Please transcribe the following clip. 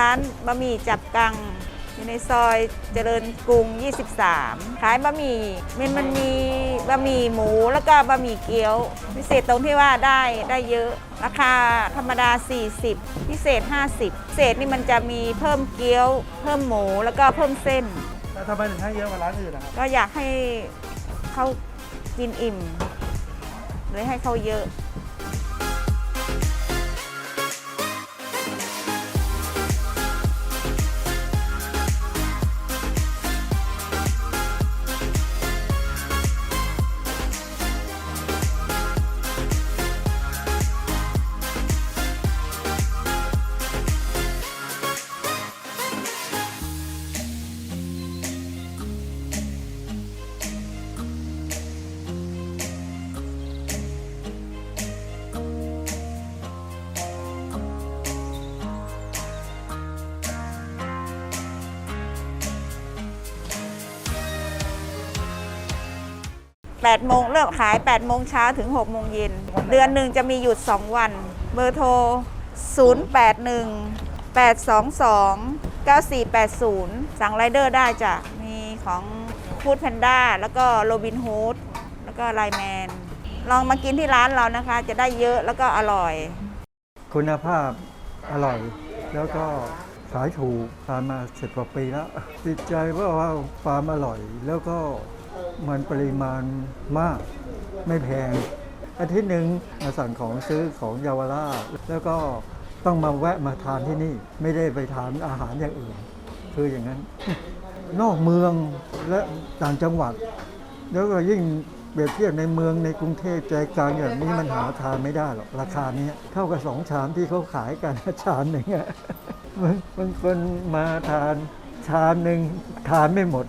ร้านบะหมี่จับกัง อยู่ในซอยเจริญกรุง 23 ขายบะหมี่มันมันมีบะหมี่หมูแล้วก็บะหมี่เกี๊ยว พิเศษตรงที่ว่าได้ได้เยอะ ราคาธรรมดา 40 พิเศษ 50 พิเศษนี่มันจะมีเพิ่มเกี๊ยว เพิ่มหมูแล้วก็เพิ่มเส้น แล้วทำไมถึงให้เยอะกว่าร้านอื่นนะครับก็อยากให้เขากินอิ่มเลยให้เขาเยอะ 8โมงเริ่มขาย8โมงเช้าถึง6โมงเย็น เดือนหนึ่งจะมีหยุด 2 วัน เบอร์โทร 081 822 9480 สั่งไรเดอร์ได้จ้ะ มีของฟูดแพนด้าแล้วก็โรบินฮูดแล้วก็ไลแมน ลองมากินที่ร้านเรานะคะ จะได้เยอะแล้วก็อร่อย คุณภาพอร่อย แล้วก็ขายถูกทานมาสิบกว่าปีแล้วติดใจเพราะว่าความอร่อยแล้วก็ มันปริมาณมากไม่แพง อาทิตย์หนึ่งมาสั่งของซื้อของเยาวราชแล้วก็ต้องมาแวะมาทานที่นี่ ไม่ได้ไปทานอาหารอย่างอื่น คืออย่างนั้น นอกเมืองและต่างจังหวัด แล้วก็ยิ่งเปรียบเทียบในเมืองในกรุงเทพใจกลางอย่างนี้มันหาทานไม่ได้หรอกราคานี้เท่ากับสองชามที่เขาขายกันชามหนึ่งอะบางคนมาทานชามหนึ่งทานไม่หมด